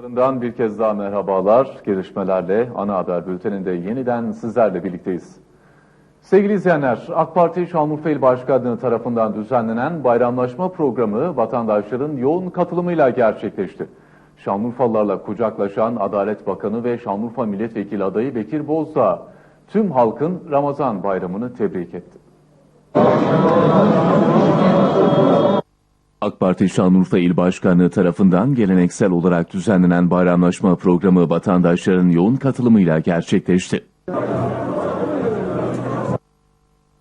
Yarından bir kez daha merhabalar. Gelişmelerle ana haber bülteninde yeniden sizlerle birlikteyiz. Sevgili izleyenler, AK Parti Şanlıurfa İl Başkanlığı tarafından düzenlenen bayramlaşma programı vatandaşların yoğun katılımıyla gerçekleşti. Şanlıurfalılarla kucaklaşan Adalet Bakanı ve Şanlıurfa Milletvekili adayı Bekir Bozdağ tüm halkın Ramazan bayramını tebrik etti. AK Parti Şanlıurfa İl Başkanlığı tarafından geleneksel olarak düzenlenen bayramlaşma programı vatandaşların yoğun katılımıyla gerçekleşti.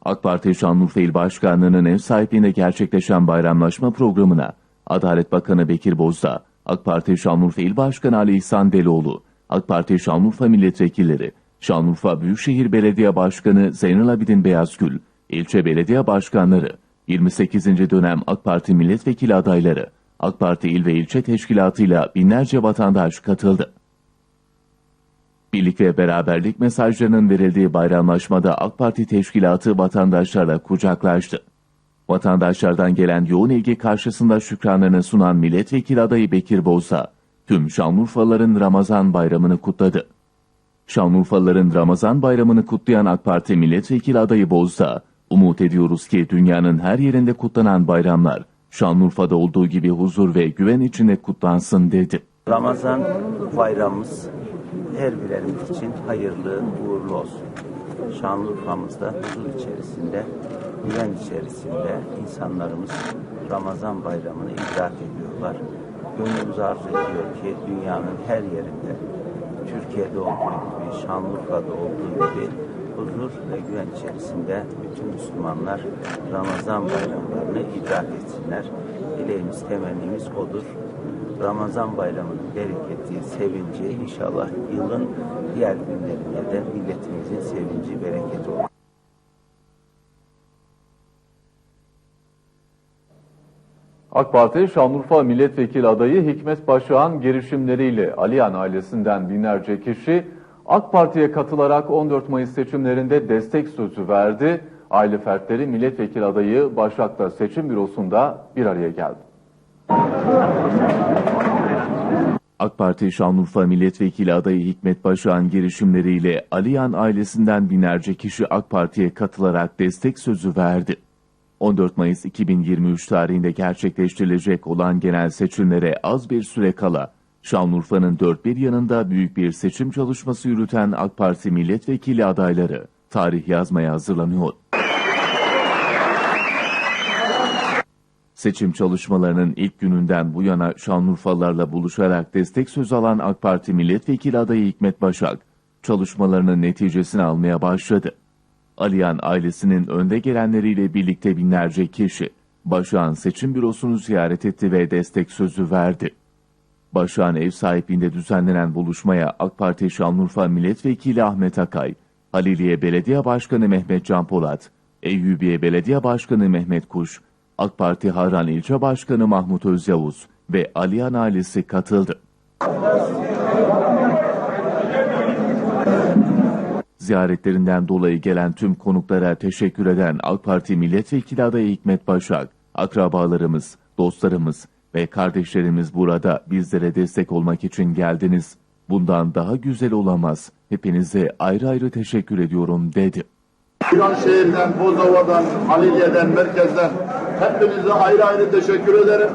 AK Parti Şanlıurfa İl Başkanlığı'nın ev sahipliğinde gerçekleşen bayramlaşma programına Adalet Bakanı Bekir Bozdağ, AK Parti Şanlıurfa İl Başkanı Ali İhsan Delioğlu, AK Parti Şanlıurfa Milletvekilleri, Şanlıurfa Büyükşehir Belediye Başkanı Zeynel Abidin Beyazgül, ilçe belediye başkanları, 28. dönem AK Parti milletvekili adayları, AK Parti il ve ilçe teşkilatıyla binlerce vatandaş katıldı. Birlik ve beraberlik mesajlarının verildiği bayramlaşmada AK Parti teşkilatı vatandaşlarla kucaklaştı. Vatandaşlardan gelen yoğun ilgi karşısında şükranlarını sunan milletvekili adayı Bekir Bozdağ, tüm Şanlıurfalıların Ramazan bayramını kutladı. Şanlıurfalıların Ramazan bayramını kutlayan AK Parti milletvekili adayı Bozdağ, umut ediyoruz ki dünyanın her yerinde kutlanan bayramlar, Şanlıurfa'da olduğu gibi huzur ve güven içinde kutlansın dedi. Ramazan bayramımız her birerimiz için hayırlı, uğurlu olsun. Şanlıurfa'mızda huzur içerisinde, güven içerisinde insanlarımız Ramazan bayramını idrak ediyorlar. Gönlümüz arzu ediyor ki dünyanın her yerinde, Türkiye'de olduğu gibi, Şanlıurfa'da olduğu gibi huzur ve güven içerisinde bütün Müslümanlar Ramazan bayramlarını idrak etsinler. Dileğimiz, temennimiz odur. Ramazan bayramının bereketi, sevinci inşallah yılın diğer günlerinde de milletimizin sevinci, bereketi olur. AK Parti Şanlıurfa Milletvekili adayı Hikmet Başağan girişimleriyle Aliyan ailesinden binlerce kişi AK Parti'ye katılarak 14 Mayıs seçimlerinde destek sözü verdi. Aile fertleri milletvekili adayı Başak'ta seçim bürosunda bir araya geldi. AK Parti Şanlıurfa Milletvekili adayı Hikmet Başak'ın girişimleriyle Aliyan ailesinden binlerce kişi AK Parti'ye katılarak destek sözü verdi. 14 Mayıs 2023 tarihinde gerçekleştirilecek olan genel seçimlere az bir süre kala Şanlıurfa'nın dört bir yanında büyük bir seçim çalışması yürüten AK Parti milletvekili adayları tarih yazmaya hazırlanıyor. Seçim çalışmalarının ilk gününden bu yana Şanlıurfalılarla buluşarak destek söz alan AK Parti milletvekili adayı Hikmet Başak, çalışmalarının neticesini almaya başladı. Aliyan ailesinin önde gelenleriyle birlikte binlerce kişi, Başak'ın seçim bürosunu ziyaret etti ve destek sözü verdi. Başak'ın ev sahipliğinde düzenlenen buluşmaya AK Parti Şanlıurfa Milletvekili Ahmet Akay, Haliliye Belediye Başkanı Mehmet Can Polat, Eyyubiye Belediye Başkanı Mehmet Kuş, AK Parti Harran İlçe Başkanı Mahmut Özyavuz ve Aliyan ailesi katıldı. Ziyaretlerinden dolayı gelen tüm konuklara teşekkür eden AK Parti Milletvekili adayı Hikmet Başak, akrabalarımız, dostlarımız ve kardeşlerimiz burada bizlere destek olmak için geldiniz. Bundan daha güzel olamaz. Hepinize ayrı ayrı teşekkür ediyorum dedi. şehirden, Bozova'dan, Haliliye'den, merkezden hepinize ayrı ayrı teşekkür ederim.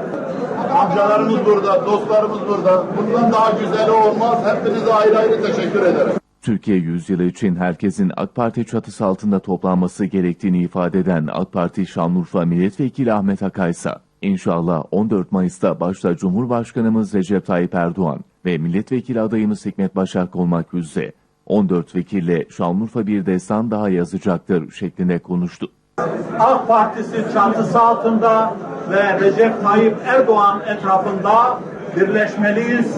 Amcalarımız burada, dostlarımız burada. Bundan daha güzeli olmaz. Hepinize ayrı ayrı teşekkür ederim. Türkiye yüzyılı için herkesin AK Parti çatısı altında toplanması gerektiğini ifade eden AK Parti Şanlıurfa Milletvekili Ahmet Akaysa, İnşallah 14 Mayıs'ta başta Cumhurbaşkanımız Recep Tayyip Erdoğan ve milletvekili adayımız Hikmet Başak olmak üzere 14 vekille Şanlıurfa bir destan daha yazacaktır şeklinde konuştu. AK Partisi çatısı altında ve Recep Tayyip Erdoğan etrafında birleşmeliyiz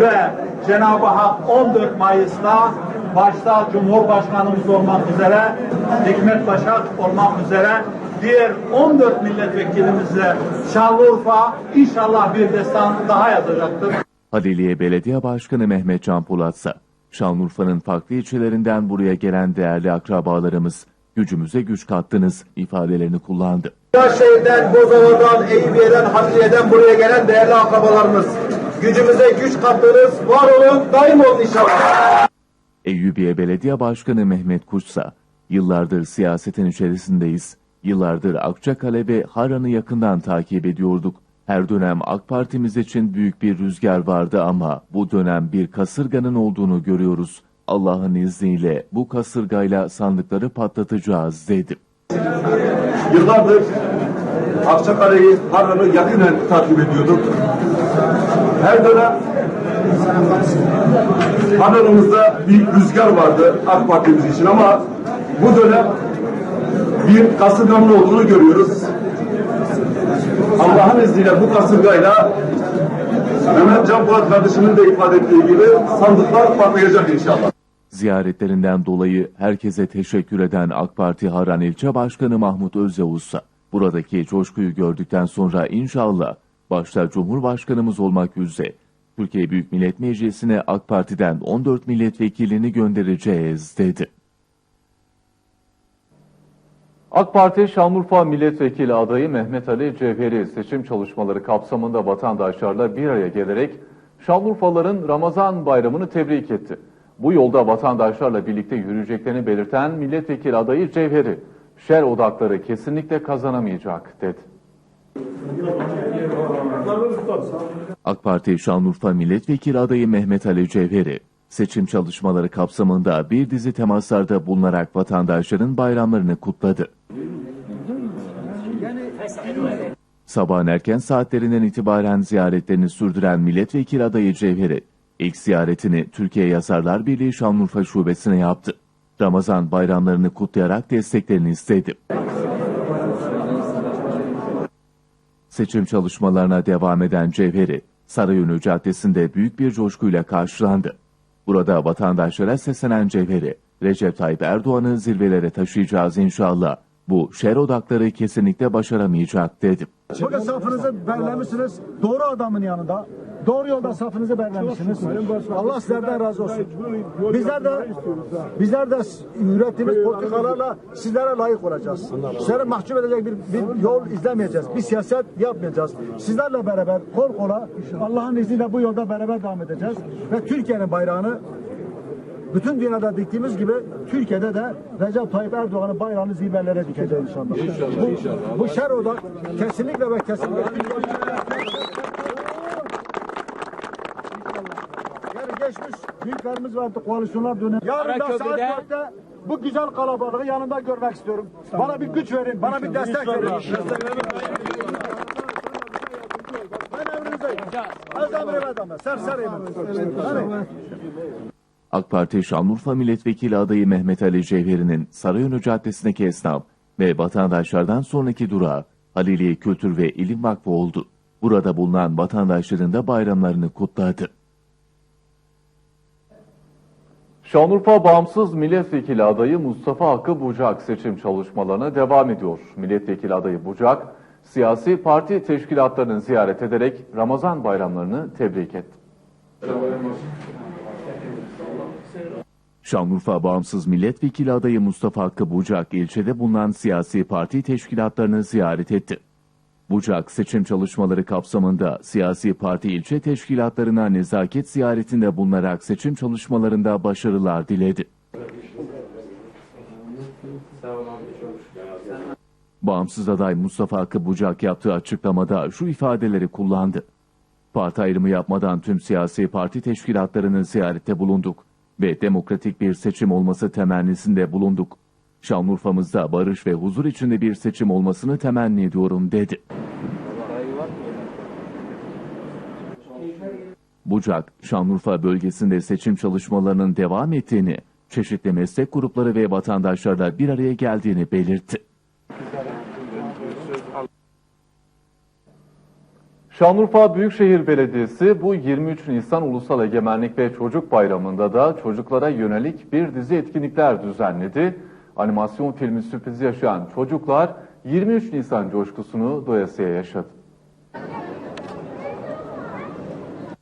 ve Cenab-ı Hak 14 Mayıs'ta başta Cumhurbaşkanımız olmak üzere, Hikmet Başak olmak üzere diğer 14 milletvekilimizle Şanlıurfa inşallah bir destan daha yazacaktır. Haliliye Belediye Başkanı Mehmet Can Polatsa, Şanlıurfa'nın farklı ilçelerinden buraya gelen değerli akrabalarımız, gücümüze güç kattınız ifadelerini kullandı. Şehirden, Bozova'dan, Eyüpiye'den, Hasiye'den buraya gelen değerli akrabalarımız. gücümüze güç kattınız. Var olun, daim olun inşallah. Eyyubiye Belediye Başkanı Mehmet Kuşsa, yıllardır siyasetin içerisindeyiz. Yıllardır Akçakale ve Harran'ı yakından takip ediyorduk. Her dönem AK Partimiz için büyük bir rüzgar vardı ama bu dönem bir kasırganın olduğunu görüyoruz. Allah'ın izniyle bu kasırgayla sandıkları patlatacağız dedi. Yıllardır Akçakale'yi, Harran'ı yakinen takip ediyorduk. Her dönem Harran'ımızda bir rüzgar vardı AK Parti'miz için ama bu dönem bir kasırganın olduğunu görüyoruz. Allah'ın izniyle bu kasırgayla Mehmet Can Polat kardeşimin de ifade ettiği gibi sandıklar patlayacak inşallah. Ziyaretlerinden dolayı herkese teşekkür eden AK Parti Harran İlçe Başkanı Mahmut Özyavuzsa, buradaki coşkuyu gördükten sonra inşallah başta Cumhurbaşkanımız olmak üzere Türkiye Büyük Millet Meclisi'ne AK Parti'den 14 milletvekilini göndereceğiz dedi. AK Parti Şanlıurfa Milletvekili adayı Mehmet Ali Cevheri seçim çalışmaları kapsamında vatandaşlarla bir araya gelerek Şanlıurfalıların Ramazan bayramını tebrik etti. Bu yolda vatandaşlarla birlikte yürüyeceklerini belirten milletvekili adayı Cevheri, şer odakları kesinlikle kazanamayacak dedi. AK Parti Şanlıurfa Milletvekili adayı Mehmet Ali Cevheri, seçim çalışmaları kapsamında bir dizi temaslarda bulunarak vatandaşların bayramlarını kutladı. Sabahın erken saatlerinden itibaren ziyaretlerini sürdüren milletvekili adayı Cevheri, ilk ziyaretini Türkiye Yazarlar Birliği Şanlıurfa Şubesi'ne yaptı. Ramazan bayramlarını kutlayarak desteklerini istedi. Seçim çalışmalarına devam eden Cevheri, Sarayönü Caddesi'nde büyük bir coşkuyla karşılandı. Burada vatandaşlara seslenen Cevheri, Recep Tayyip Erdoğan'ı zirvelere taşıyacağız inşallah. Bu şer odakları kesinlikle başaramayacak dedi. Bugün safınızı belirlemişsiniz. Doğru adamın yanında. Doğru yolda safınızı belirlemişsiniz. Allah sizlerden razı olsun. Bizler de bizler de ürettiğimiz politikalarla sizlere layık olacağız. Sizlere mahcup edecek bir, bir yol izlemeyeceğiz. Bir siyaset yapmayacağız. Sizlerle beraber kol kola Allah'ın izniyle bu yolda beraber devam edeceğiz. Ve Türkiye'nin bayrağını bütün dünyada diktiğimiz gibi Türkiye'de de Recep Tayyip Erdoğan'ın bayrağını zirvelere dikeceğiz inşallah. bu, bu şer odak kesinlikle ve kesinlikle geçmiş büyüklerimiz vardı koalisyonlar dönemi. Yarın da saat 4'te bu güzel kalabalığı yanında görmek istiyorum. Bana bir güç verin, bana bir destek verin. Ben emrinizdeyim. Az emre bedeme, serseriyim. Hadi. AK Parti Şanlıurfa Milletvekili adayı Mehmet Ali Cevheri'nin Sarayönü Caddesi'ndeki esnaf ve vatandaşlardan sonraki durağı Haliliye Kültür ve İlim Vakfı oldu. Burada bulunan vatandaşların da bayramlarını kutladı. Şanlıurfa Bağımsız Milletvekili adayı Mustafa Hakkı Bucak seçim çalışmalarına devam ediyor. Milletvekili adayı Bucak, siyasi parti teşkilatlarını ziyaret ederek Ramazan bayramlarını tebrik etti. Şanlıurfa Bağımsız Milletvekili adayı Mustafa Hakkı Bucak ilçede bulunan siyasi parti teşkilatlarını ziyaret etti. Bucak seçim çalışmaları kapsamında siyasi parti ilçe teşkilatlarına nezaket ziyaretinde bulunarak seçim çalışmalarında başarılar diledi. Bağımsız aday Mustafa Hakkı Bucak yaptığı açıklamada şu ifadeleri kullandı. Parti ayrımı yapmadan tüm siyasi parti teşkilatlarını ziyarette bulunduk ve demokratik bir seçim olması temennisinde bulunduk. Şanlıurfa'mızda barış ve huzur içinde bir seçim olmasını temenni ediyorum dedi. Bucak, Şanlıurfa bölgesinde seçim çalışmalarının devam ettiğini, çeşitli meslek grupları ve vatandaşlarla bir araya geldiğini belirtti. Şanlıurfa Büyükşehir Belediyesi bu 23 Nisan Ulusal Egemenlik ve Çocuk Bayramı'nda da çocuklara yönelik bir dizi etkinlikler düzenledi. Animasyon filmi sürprizi yaşayan çocuklar 23 Nisan coşkusunu doyasıya yaşadı.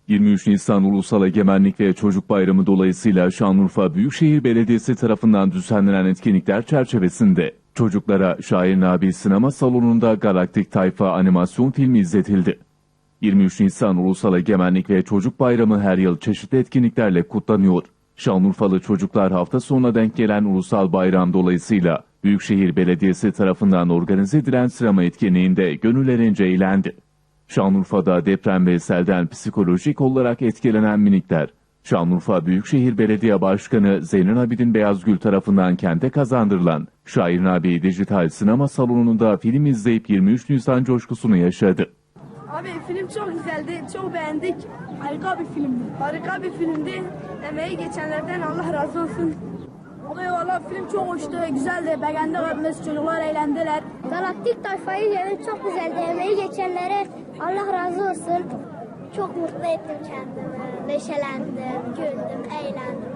23 Nisan Ulusal Egemenlik ve Çocuk Bayramı dolayısıyla Şanlıurfa Büyükşehir Belediyesi tarafından düzenlenen etkinlikler çerçevesinde çocuklara Şair Nabi Sinema Salonu'nda Galaktik Tayfa animasyon filmi izletildi. 23 Nisan Ulusal Egemenlik ve Çocuk Bayramı her yıl çeşitli etkinliklerle kutlanıyor. Şanlıurfalı çocuklar hafta sonuna denk gelen ulusal bayram dolayısıyla Büyükşehir Belediyesi tarafından organize edilen sinema etkinliğinde gönüllerince eğlendi. Şanlıurfa'da deprem ve selden psikolojik olarak etkilenen minikler, Şanlıurfa Büyükşehir Belediye Başkanı Zeynep Abidin Beyazgül tarafından kente kazandırılan Şair Nabi Dijital Sinema Salonu'nda film izleyip 23 Nisan coşkusunu yaşadı. Abi film çok güzeldi, çok beğendik. Harika bir filmdi. Harika bir filmdi. Emeği geçenlerden Allah razı olsun. Abi valla film çok hoştu, güzeldi. Beğendik hepimiz, çocuklar eğlendiler. Galaktik tayfayı yerim çok güzeldi. Emeği geçenlere Allah razı olsun. Çok mutlu ettim kendimi. Neşelendim, güldüm, eğlendim.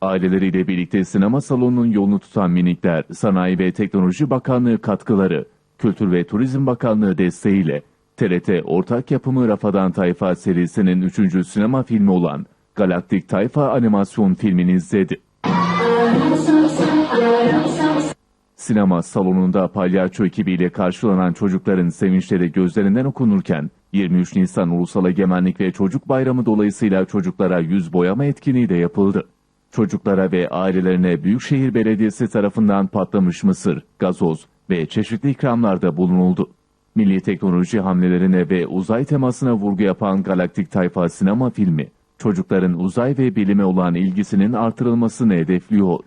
Aileleriyle birlikte sinema salonunun yolunu tutan minikler, Sanayi ve Teknoloji Bakanlığı katkıları, Kültür ve Turizm Bakanlığı desteğiyle TRT ortak yapımı Rafadan Tayfa serisinin 3. sinema filmi olan Galaktik Tayfa animasyon filmini izledi. Sinema salonunda palyaço ekibiyle karşılanan çocukların sevinçleri gözlerinden okunurken 23 Nisan Ulusal Egemenlik ve Çocuk Bayramı dolayısıyla çocuklara yüz boyama etkinliği de yapıldı. Çocuklara ve ailelerine Büyükşehir Belediyesi tarafından patlamış mısır, gazoz ve çeşitli ikramlarda bulunuldu. Milli teknoloji hamlelerine ve uzay temasına vurgu yapan Galaktik Tayfa sinema filmi, çocukların uzay ve bilime olan ilgisinin artırılmasını hedefliyor.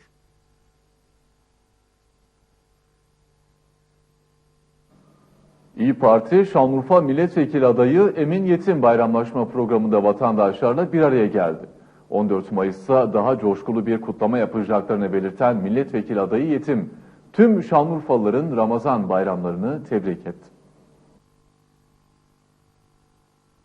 İyi Parti Şanlıurfa Milletvekili adayı Emin Yetim bayramlaşma programında vatandaşlarla bir araya geldi. 14 Mayıs'ta daha coşkulu bir kutlama yapacaklarını belirten milletvekili adayı Yetim, tüm Şanlıurfalıların Ramazan bayramlarını tebrik etti.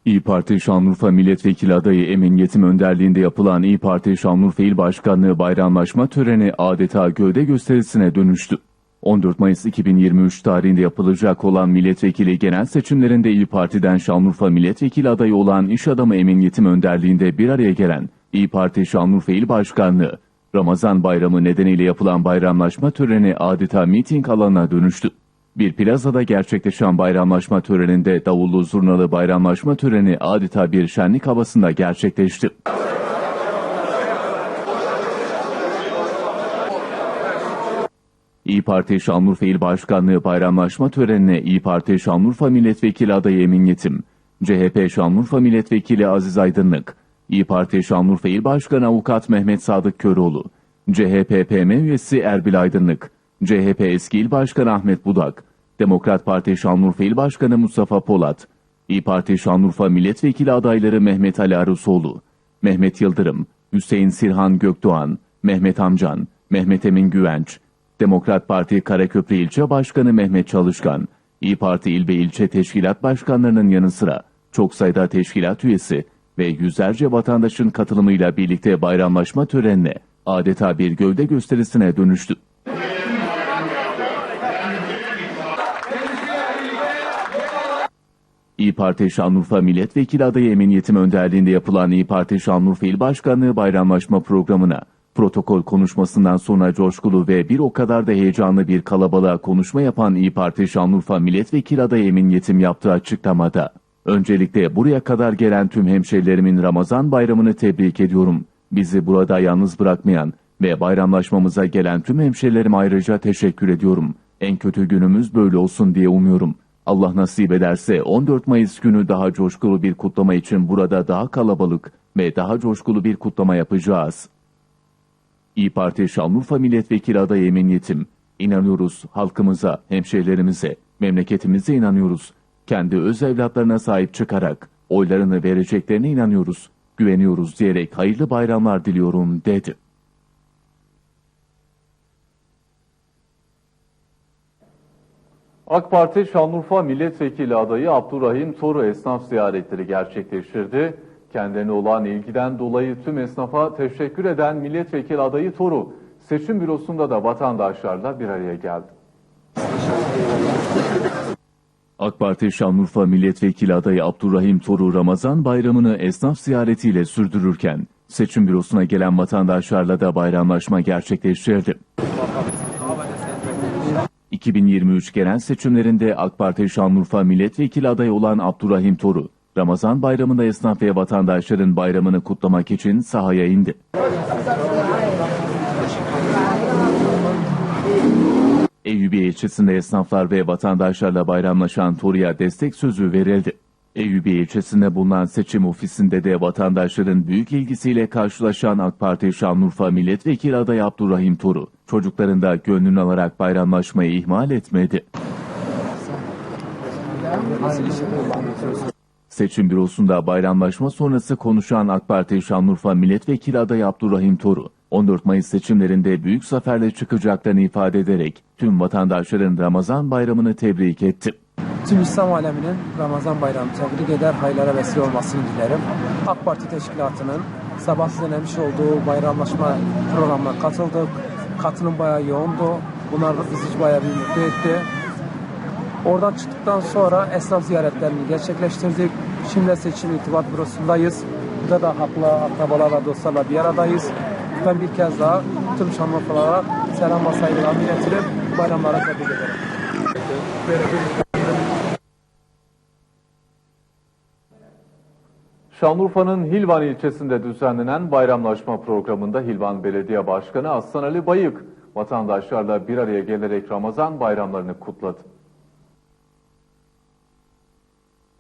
İyi Parti Şanlıurfa Milletvekili adayı Emin Yetim önderliğinde yapılan İyi Parti Şanlıurfa İl Başkanlığı bayramlaşma töreni adeta gövde gösterisine dönüştü. 14 Mayıs 2023 tarihinde yapılacak olan milletvekili genel seçimlerinde İyi Parti'den Şanlıurfa Milletvekili adayı olan iş adamı Emin Yetim önderliğinde bir araya gelen İyi Parti Şanlıurfa İl Başkanlığı, Ramazan bayramı nedeniyle yapılan bayramlaşma töreni adeta miting alanına dönüştü. Bir plazada gerçekleşen bayramlaşma töreninde davullu zurnalı bayramlaşma töreni adeta bir şenlik havasında gerçekleşti. İyi Parti Şanlıurfa İl Başkanlığı bayramlaşma törenine İyi Parti Şanlıurfa Milletvekili adayı Emin Yetim, CHP Şanlıurfa Milletvekili Aziz Aydınlık, İyi Parti Şanlıurfa İl Başkanı Avukat Mehmet Sadık Köroğlu, CHP PM üyesi Erbil Aydınlık, CHP eski İl Başkanı Ahmet Budak, Demokrat Parti Şanlıurfa İl Başkanı Mustafa Polat, İyi Parti Şanlıurfa Milletvekili adayları Mehmet Ali Arusoğlu, Mehmet Yıldırım, Hüseyin Sirhan Gökdoğan, Mehmet Amcan, Mehmet Emin Güvenç, Demokrat Parti Karaköprü İlçe Başkanı Mehmet Çalışkan, İyi Parti İl ve İlçe Teşkilat Başkanlarının yanı sıra çok sayıda teşkilat üyesi ve yüzlerce vatandaşın katılımıyla birlikte bayramlaşma törenine adeta bir gövde gösterisine dönüştü. İyi Parti Şanlıurfa Milletvekili adayı Emin Yetim önderliğinde yapılan İyi Parti Şanlıurfa İl Başkanlığı bayramlaşma programına protokol konuşmasından sonra coşkulu ve bir o kadar da heyecanlı bir kalabalığa konuşma yapan İyi Parti Şanlıurfa Milletvekili adayı Emin Yetim yaptığı açıklamada Öncelikle buraya kadar gelen tüm hemşerilerimin Ramazan bayramını tebrik ediyorum. Bizi burada yalnız bırakmayan ve bayramlaşmamıza gelen tüm hemşerilerime ayrıca teşekkür ediyorum. En kötü günümüz böyle olsun diye umuyorum. Allah nasip ederse 14 Mayıs günü daha coşkulu bir kutlama için burada daha kalabalık ve daha coşkulu bir kutlama yapacağız. İyi Parti Şanlıurfa Milletvekili adayı Emin Yetim, inanıyoruz halkımıza, hemşehrilerimize, memleketimize inanıyoruz. Kendi öz evlatlarına sahip çıkarak oylarını vereceklerine inanıyoruz, güveniyoruz diyerek hayırlı bayramlar diliyorum dedi. AK Parti Şanlıurfa Milletvekili adayı Abdurrahim Toru esnaf ziyaretleri gerçekleştirdi. Kendilerine olan ilgiden dolayı tüm esnafa teşekkür eden milletvekili adayı Toru, seçim bürosunda da vatandaşlarla bir araya geldi. AK Parti Şanlıurfa Milletvekili adayı Abdurrahim Toru Ramazan bayramını esnaf ziyaretiyle sürdürürken seçim bürosuna gelen vatandaşlarla da bayramlaşma gerçekleştirdi. 2023 genel seçimlerinde AK Parti Şanlıurfa milletvekili adayı olan Abdurrahim Toru, Ramazan bayramında esnaf ve vatandaşların bayramını kutlamak için sahaya indi. Eyyubi ilçesinde esnaflar ve vatandaşlarla bayramlaşan Toru'ya destek sözü verildi. Eyyubi ilçesinde bulunan seçim ofisinde de vatandaşların büyük ilgisiyle karşılaşan AK Parti Şanlıurfa Milletvekili adayı Abdurrahim Toru, çocukların da gönlünü alarak bayramlaşmayı ihmal etmedi. Seçim bürosunda bayramlaşma sonrası konuşan AK Parti Şanlıurfa Milletvekili adayı Abdurrahim Toru, 14 Mayıs seçimlerinde büyük zaferle çıkacaklarını ifade ederek tüm vatandaşların Ramazan bayramını tebrik etti. Tüm İslam aleminin Ramazan bayramı tebrik eder, hayırlara vesile olmasını dilerim. AK Parti Teşkilatı'nın sabah düzenlemiş olduğu bayramlaşma programına katıldık. Katılım bayağı yoğundu. Bunlar bizi bayağı bir mutlu etti. Oradan çıktıktan sonra esnaf ziyaretlerini gerçekleştirdik. Şimdi seçim irtibat bürosundayız. Burada da haklı akrabalarla, dostlarla bir aradayız. Ben bir kez daha tüm Şanlıurfalara selam ve saygılarımı iletirip bayramlara tebrik ederim. Şanlıurfa'nın Hilvan ilçesinde düzenlenen bayramlaşma programında Hilvan Belediye Başkanı Aslan Ali Bayık vatandaşlarla bir araya gelerek Ramazan bayramlarını kutladı.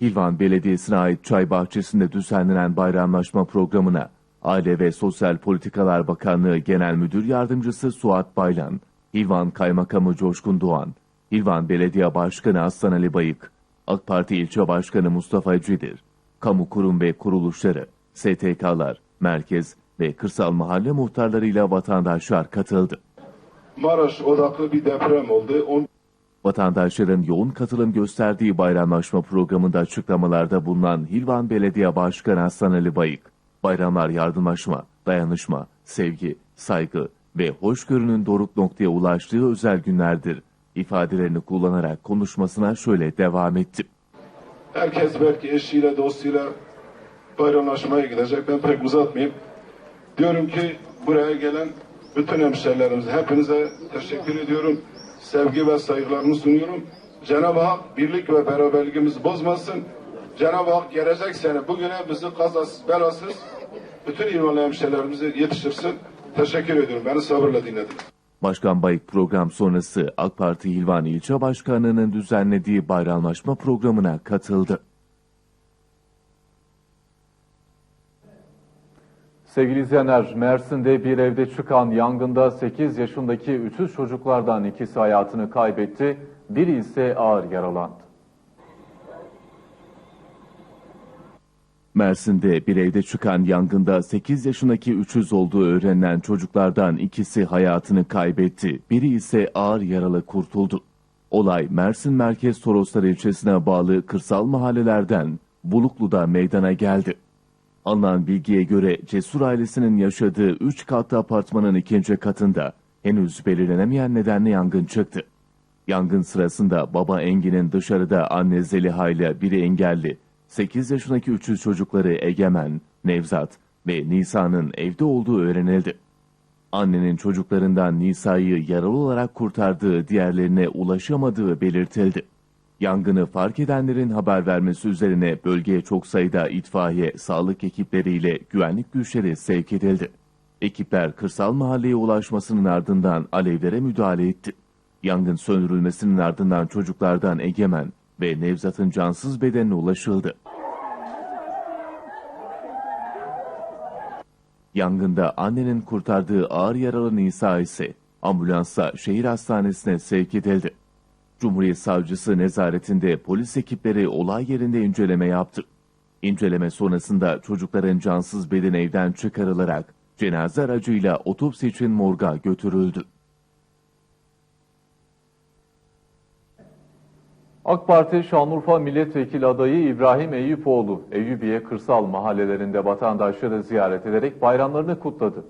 Hilvan Belediyesi'ne ait çay bahçesinde düzenlenen bayramlaşma programına Aile ve Sosyal Politikalar Bakanlığı Genel Müdür Yardımcısı Suat Baylan, Hilvan Kaymakamı Coşkun Doğan, Hilvan Belediye Başkanı Aslan Ali Bayık, AK Parti İlçe Başkanı Mustafa Cidir, kamu kurum ve kuruluşları, STK'lar, merkez ve kırsal mahalle muhtarlarıyla vatandaşlar katıldı. Maraş odaklı bir deprem oldu. On... Vatandaşların yoğun katılım gösterdiği bayramlaşma programında açıklamalarda bulunan Hilvan Belediye Başkanı Hasan Ali Bayık, bayramlar yardımlaşma, dayanışma, sevgi, saygı ve hoşgörünün doruk noktaya ulaştığı özel günlerdir ifadelerini kullanarak konuşmasına şöyle devam etti. Herkes belki eşiyle, dostuyla bayramlaşmaya gidecek. Ben pek uzatmayayım. Diyorum ki buraya gelen bütün hemşehrilerimize, hepinize teşekkür ediyorum. Sevgi ve saygılarımı sunuyorum. Cenab-ı Hak birlik ve beraberliğimizi bozmasın. Cenab-ı Hak gelecek sene bugüne bizi kazasız belasız bütün İlvanlı hemşehrilerimizi yetiştirsin. Teşekkür ediyorum. Beni sabırla dinlediniz. Başkan Bayık program sonrası AK Parti Hilvan İlçe Başkanlığı'nın düzenlediği bayramlaşma programına katıldı. Sevgili izleyenler, Mersin'de bir evde çıkan yangında 8 yaşındaki üçüz çocuklardan ikisi hayatını kaybetti, biri ise ağır yaralandı. Mersin'de bir evde çıkan yangında 8 yaşındaki üçüz olduğu öğrenilen çocuklardan ikisi hayatını kaybetti, biri ise ağır yaralı kurtuldu. Olay Mersin Merkez Toroslar ilçesine bağlı kırsal mahallelerden Buluklu'da meydana geldi. Alınan bilgiye göre Cesur ailesinin yaşadığı 3 katlı apartmanın ikinci katında henüz belirlenemeyen nedenle yangın çıktı. Yangın sırasında baba Engin'in dışarıda anne Zeliha ile biri engelli, 8 yaşındaki üçüz çocukları Egemen, Nevzat ve Nisa'nın evde olduğu öğrenildi. Annenin çocuklarından Nisa'yı yaralı olarak kurtardığı diğerlerine ulaşamadığı belirtildi. Yangını fark edenlerin haber vermesi üzerine bölgeye çok sayıda itfaiye, sağlık ekipleriyle güvenlik güçleri sevk edildi. Ekipler kırsal mahalleye ulaşmasının ardından alevlere müdahale etti. Yangın söndürülmesinin ardından çocuklardan Egemen ve Nevzat'ın cansız bedenine ulaşıldı. Yangında annenin kurtardığı ağır yaralı Nisa ise ambulansla şehir hastanesine sevk edildi. Cumhuriyet Savcısı nezaretinde polis ekipleri olay yerinde inceleme yaptı. İnceleme sonrasında çocukların cansız bedeni evden çıkarılarak cenaze aracıyla otopsi için morga götürüldü. AK Parti Şanlıurfa Milletvekili adayı İbrahim Eyüpoğlu, Eyüpiye kırsal mahallelerinde vatandaşları ziyaret ederek bayramlarını kutladı.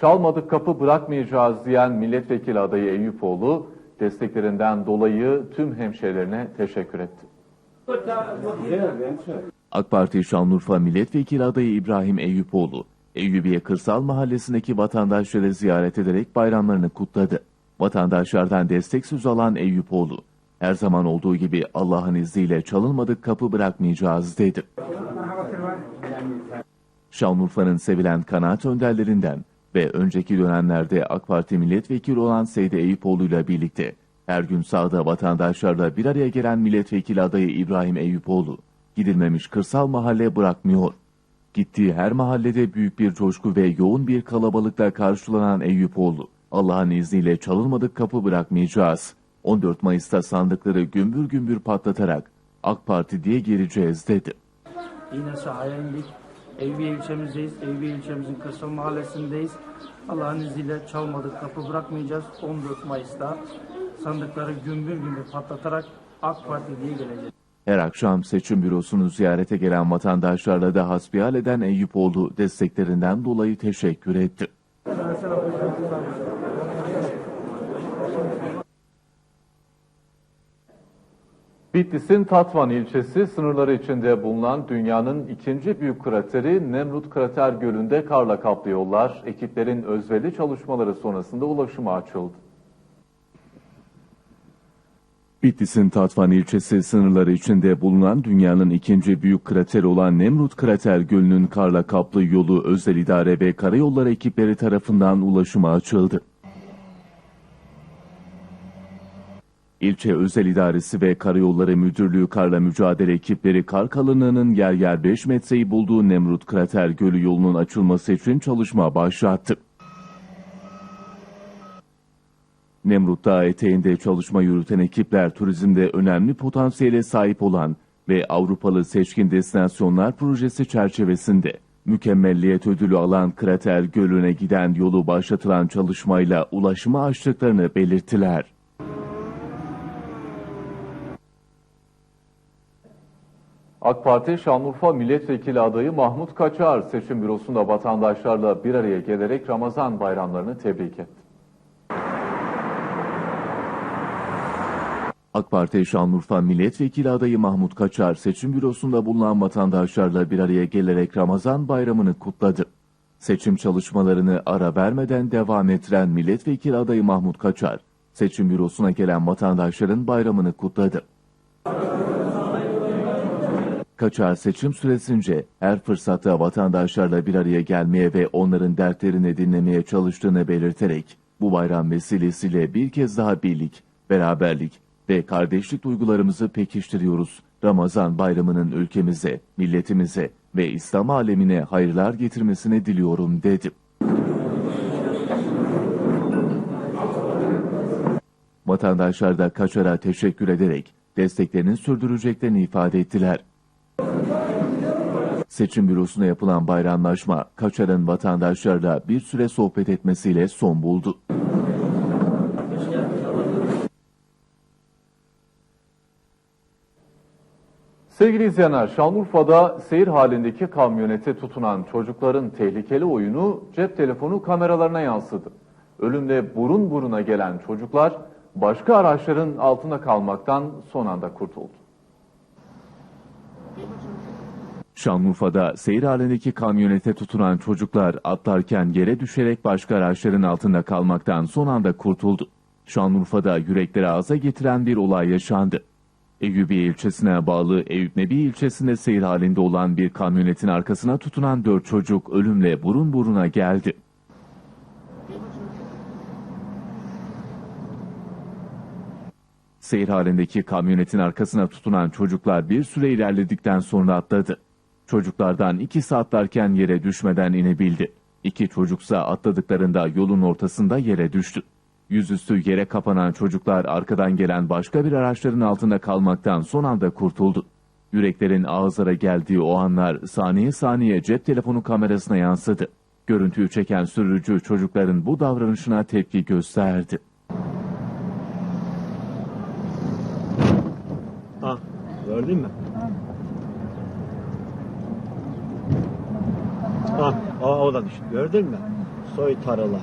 Çalmadık kapı bırakmayacağız diyen milletvekili adayı Eyüpoğlu, desteklerinden dolayı tüm hemşehrilerine teşekkür etti. AK Parti Şanlıurfa Milletvekili adayı İbrahim Eyüpoğlu, Eyyubiye Kırsal Mahallesi'ndeki vatandaşları ziyaret ederek bayramlarını kutladı. Vatandaşlardan destek sözü alan Eyüpoğlu, her zaman olduğu gibi Allah'ın izniyle çalınmadık kapı bırakmayacağız dedi. Şanlıurfa'nın sevilen kanaat önderlerinden ve önceki dönemlerde AK Parti milletvekili olan Seydi Eyüpoğlu ile birlikte her gün sahada vatandaşlarla bir araya gelen milletvekili adayı İbrahim Eyüpoğlu, gidilmemiş kırsal mahalle bırakmıyor. Gittiği her mahallede büyük bir coşku ve yoğun bir kalabalıkla karşılanan Eyüpoğlu, Allah'ın izniyle çalınmadık kapı bırakmayacağız. 14 Mayıs'ta sandıkları gümbür gümbür patlatarak AK Parti diye gireceğiz dedi. Yine sahaya indik. Eyüpiye ilçemizdeyiz. Eyüpiye ilçemizin kırsal mahallesindeyiz. Allah'ın izniyle çalmadık kapı bırakmayacağız. 14 Mayıs'ta sandıkları gümbür gümbür patlatarak AK Parti diye geleceğiz. Her akşam seçim bürosunu ziyarete gelen vatandaşlarla da hasbihal eden Eyüpoğlu desteklerinden dolayı teşekkür etti. Bitlis'in Tatvan ilçesi sınırları içinde bulunan dünyanın ikinci büyük krateri Nemrut Krater Gölü'nde karla kaplı yollar ekiplerin özverili çalışmaları sonrasında ulaşıma açıldı. Bitlis'in Tatvan ilçesi sınırları içinde bulunan dünyanın ikinci büyük krateri olan Nemrut Krater Gölü'nün karla kaplı yolu özel idare ve karayolları ekipleri tarafından ulaşıma açıldı. İlçe Özel İdaresi ve Karayolları Müdürlüğü karla mücadele ekipleri kar kalınlığının yer yer 5 metreyi bulduğu Nemrut Krater Gölü yolunun açılması için çalışma başlattı. Nemrut Dağı eteğinde çalışma yürüten ekipler turizmde önemli potansiyele sahip olan ve Avrupalı Seçkin Destinasyonlar Projesi çerçevesinde mükemmelliyet ödülü alan Krater Gölü'ne giden yolu başlatılan çalışmayla ulaşıma açtıklarını belirttiler. AK Parti Şanlıurfa Milletvekili adayı Mahmut Kaçar seçim bürosunda vatandaşlarla bir araya gelerek Ramazan bayramlarını tebrik etti. AK Parti Şanlıurfa Milletvekili adayı Mahmut Kaçar seçim bürosunda bulunan vatandaşlarla bir araya gelerek Ramazan bayramını kutladı. Seçim çalışmalarını ara vermeden devam ettiren milletvekili adayı Mahmut Kaçar, seçim bürosuna gelen vatandaşların bayramını kutladı. Kaçar seçim süresince her fırsatta vatandaşlarla bir araya gelmeye ve onların dertlerini dinlemeye çalıştığını belirterek bu bayram vesilesiyle bir kez daha birlik, beraberlik ve kardeşlik duygularımızı pekiştiriyoruz. Ramazan bayramının ülkemize, milletimize ve İslam alemine hayırlar getirmesini diliyorum dedi. Vatandaşlar da Kaçar'a teşekkür ederek desteklerini sürdüreceklerini ifade ettiler. Seçim bürosuna yapılan bayramlaşma, Kaçar'ın vatandaşlarla bir süre sohbet etmesiyle son buldu. Sevgili izleyenler, Şanlıurfa'da seyir halindeki kamyonete tutunan çocukların tehlikeli oyunu cep telefonu kameralarına yansıdı. Ölümle burun buruna gelen çocuklar başka araçların altında kalmaktan son anda kurtuldu. Şanlıurfa'da seyir halindeki kamyonete tutunan çocuklar atlarken yere düşerek başka araçların altında kalmaktan son anda kurtuldu. Şanlıurfa'da yürekleri ağza getiren bir olay yaşandı. Eyüpiye ilçesine bağlı Eyüp Nebi ilçesinde seyir halinde olan bir kamyonetin arkasına tutunan dört çocuk ölümle burun buruna geldi. Seyir halindeki kamyonetin arkasına tutunan çocuklar bir süre ilerledikten sonra atladı. Çocuklardan ikisi atlarken yere düşmeden inebildi. İki çocuksa atladıklarında yolun ortasında yere düştü. Yüzüstü yere kapanan çocuklar arkadan gelen başka bir araçların altında kalmaktan son anda kurtuldu. Yüreklerin ağızlara geldiği o anlar saniye saniye cep telefonu kamerasına yansıdı. Görüntüyü çeken sürücü çocukların bu davranışına tepki gösterdi. Ah, gördün mü? Ah, o, o da düştü. Gördün mü? Soytarılar.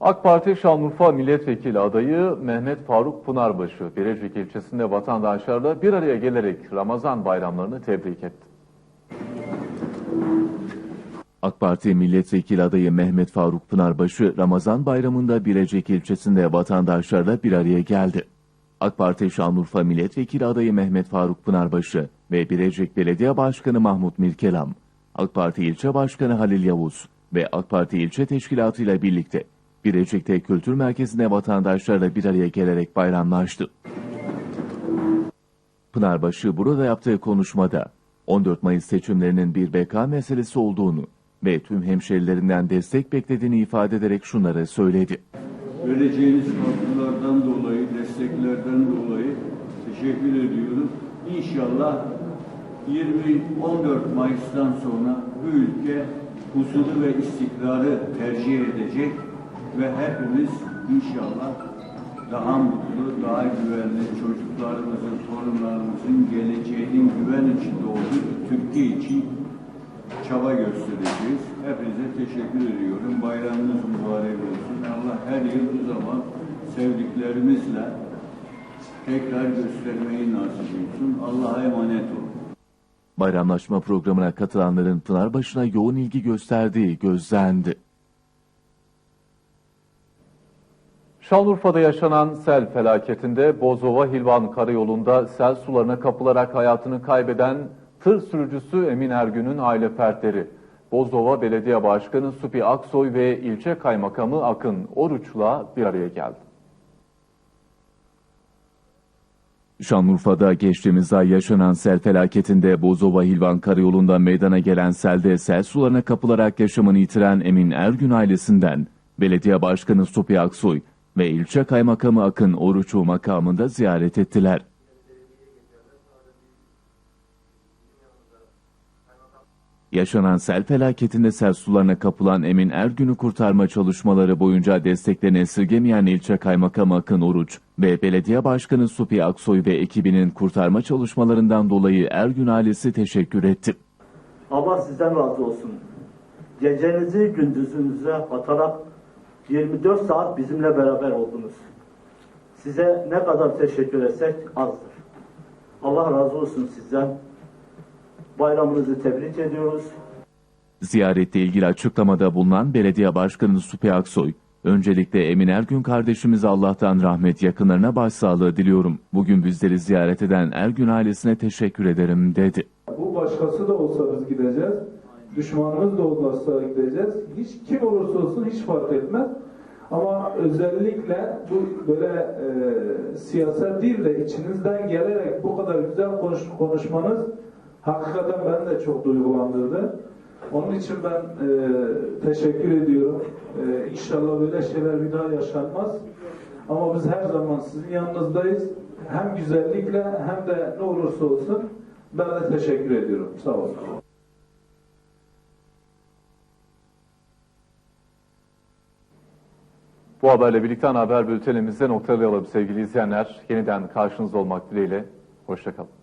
AK Parti Şanlıurfa Milletvekili adayı Mehmet Faruk Pınarbaşı, Birecik ilçesinde vatandaşlarla bir araya gelerek Ramazan bayramlarını tebrik etti. AK Parti milletvekili adayı Mehmet Faruk Pınarbaşı, Ramazan bayramında Birecik ilçesinde vatandaşlarla bir araya geldi. AK Parti Şanlıurfa milletvekili adayı Mehmet Faruk Pınarbaşı ve Birecik Belediye Başkanı Mahmut Mirkelam, AK Parti ilçe başkanı Halil Yavuz ve AK Parti ilçe teşkilatı ile birlikte Birecik'te kültür merkezinde vatandaşlarla bir araya gelerek bayramlaştı. Pınarbaşı burada yaptığı konuşmada 14 Mayıs seçimlerinin bir beka meselesi olduğunu ve tüm hemşerilerinden destek beklediğini ifade ederek şunları söyledi. vereceğiniz katkılardan dolayı, desteklerden dolayı teşekkür ediyorum. İnşallah 20-14 Mayıs'tan sonra bu ülke huzuru ve istikrarı tercih edecek ve hepimiz inşallah daha mutlu, daha güvenli çocuklarımızın, torunlarımızın geleceğinin güven içinde olduğu Türkiye için çaba göstereceğiz. Hepinize teşekkür ediyorum. Bayramınız mübarek olsun. Allah her yıl bu zaman sevdiklerimizle tekrar göstermeyi nasip etsin. Allah'a emanet olun. Bayramlaşma programına katılanların Pınarbaşı'na yoğun ilgi gösterdiği gözlendi. Şanlıurfa'da yaşanan sel felaketinde Bozova Hilvan Karayolu'nda sel sularına kapılarak hayatını kaybeden tır sürücüsü Emin Ergün'ün aile fertleri Bozova Belediye Başkanı Supi Aksoy ve ilçe kaymakamı Akın Oruç'la bir araya geldi. Şanlıurfa'da geçtiğimiz ay yaşanan sel felaketinde Bozova Hilvan Karayolu'nda meydana gelen selde sel sularına kapılarak yaşamını yitiren Emin Ergün ailesinden Belediye Başkanı Supi Aksoy ve ilçe kaymakamı Akın Oruç'u makamında ziyaret ettiler. Yaşanan sel felaketinde sel sularına kapılan Emin Ergün'ü kurtarma çalışmaları boyunca desteklerini esirgemeyen ilçe kaymakamı Akın Oruç ve belediye başkanı Supi Aksoy ve ekibinin kurtarma çalışmalarından dolayı Ergün ailesi teşekkür etti. Allah sizden razı olsun. Gecenizi gündüzünüze atarak 24 saat bizimle beraber oldunuz. Size ne kadar teşekkür etsek azdır. Allah razı olsun sizden. Bayramınızı tebrik ediyoruz. Ziyarette ilgili açıklamada bulunan belediye başkanı Supi Aksoy, öncelikle Emin Ergün kardeşimize Allah'tan rahmet yakınlarına başsağlığı diliyorum. Bugün bizleri ziyaret eden Ergün ailesine teşekkür ederim dedi. Bu başkası da olsa biz gideceğiz. Düşmanımız da olmazsa gideceğiz. Hiç kim olursa olsun hiç fark etmez. Ama özellikle bu böyle e, siyaset değil de içinizden gelerek bu kadar güzel konuş, konuşmanız hakikaten ben de çok duygulandırdı. Onun için ben e, teşekkür ediyorum. E, inşallah böyle şeyler bir daha yaşanmaz. Ama biz her zaman sizin yanınızdayız. Hem güzellikle hem de ne olursa olsun ben de teşekkür ediyorum. Sağ olun. Bu haberle birlikte haber bültenimizde noktalayalım sevgili izleyenler. Yeniden karşınızda olmak dileğiyle. Hoşçakalın.